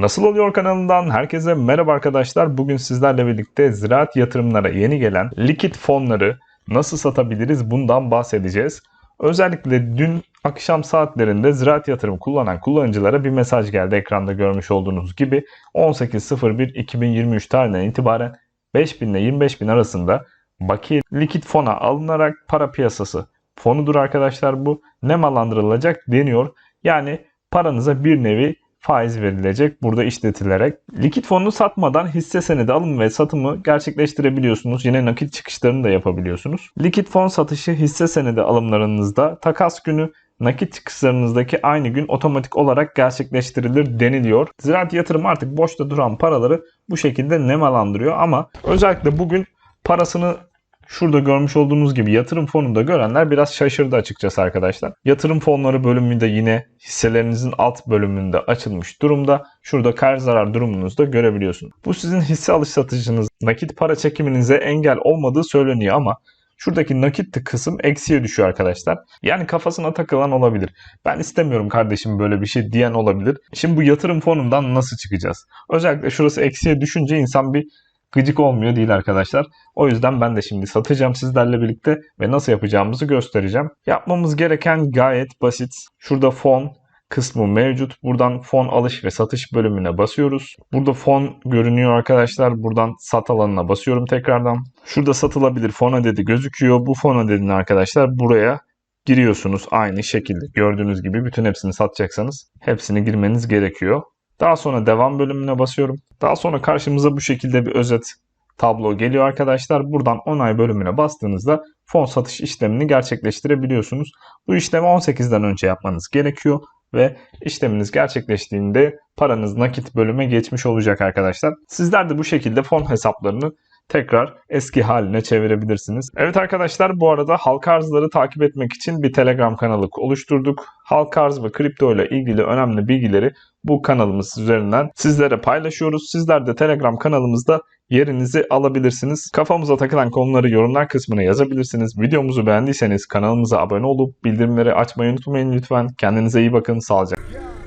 Nasıl oluyor kanalından herkese merhaba arkadaşlar. Bugün sizlerle birlikte ziraat yatırımlara yeni gelen likit fonları nasıl satabiliriz bundan bahsedeceğiz. Özellikle dün akşam saatlerinde ziraat yatırım kullanan kullanıcılara bir mesaj geldi ekranda görmüş olduğunuz gibi 18.01.2023 tarihinden itibaren 5000 ile 25.000 arasında bakiye likit fona alınarak para piyasası fonudur arkadaşlar bu nemalandırılacak deniyor. Yani paranıza bir nevi faiz verilecek burada işletilerek. Likit fonunu satmadan hisse senedi alım ve satımı gerçekleştirebiliyorsunuz. Yine nakit çıkışlarını da yapabiliyorsunuz. Likit fon satışı hisse senedi alımlarınızda takas günü nakit çıkışlarınızdaki aynı gün otomatik olarak gerçekleştirilir deniliyor. Ziraat yatırım artık boşta duran paraları bu şekilde nemalandırıyor ama özellikle bugün parasını Şurada görmüş olduğunuz gibi yatırım fonunda görenler biraz şaşırdı açıkçası arkadaşlar. Yatırım fonları bölümünde yine hisselerinizin alt bölümünde açılmış durumda. Şurada kar zarar durumunuzu da görebiliyorsunuz. Bu sizin hisse alış satıcınız nakit para çekiminize engel olmadığı söyleniyor ama Şuradaki nakit kısım eksiye düşüyor arkadaşlar. Yani kafasına takılan olabilir. Ben istemiyorum kardeşim böyle bir şey diyen olabilir. Şimdi bu yatırım fonundan nasıl çıkacağız? Özellikle şurası eksiye düşünce insan bir gıcık olmuyor değil arkadaşlar. O yüzden ben de şimdi satacağım sizlerle birlikte ve nasıl yapacağımızı göstereceğim. Yapmamız gereken gayet basit. Şurada fon kısmı mevcut. Buradan fon alış ve satış bölümüne basıyoruz. Burada fon görünüyor arkadaşlar. Buradan sat alanına basıyorum tekrardan. Şurada satılabilir fon adedi gözüküyor. Bu fon adedini arkadaşlar buraya giriyorsunuz aynı şekilde. Gördüğünüz gibi bütün hepsini satacaksanız hepsini girmeniz gerekiyor. Daha sonra devam bölümüne basıyorum. Daha sonra karşımıza bu şekilde bir özet tablo geliyor arkadaşlar. Buradan onay bölümüne bastığınızda fon satış işlemini gerçekleştirebiliyorsunuz. Bu işlemi 18'den önce yapmanız gerekiyor ve işleminiz gerçekleştiğinde paranız nakit bölüme geçmiş olacak arkadaşlar. Sizler de bu şekilde fon hesaplarını tekrar eski haline çevirebilirsiniz. Evet arkadaşlar bu arada halka arzları takip etmek için bir Telegram kanalı oluşturduk. Halka arz ve kripto ile ilgili önemli bilgileri bu kanalımız üzerinden sizlere paylaşıyoruz. Sizler de Telegram kanalımızda yerinizi alabilirsiniz. Kafamıza takılan konuları yorumlar kısmına yazabilirsiniz. Videomuzu beğendiyseniz kanalımıza abone olup bildirimleri açmayı unutmayın lütfen. Kendinize iyi bakın. Sağlıcakla.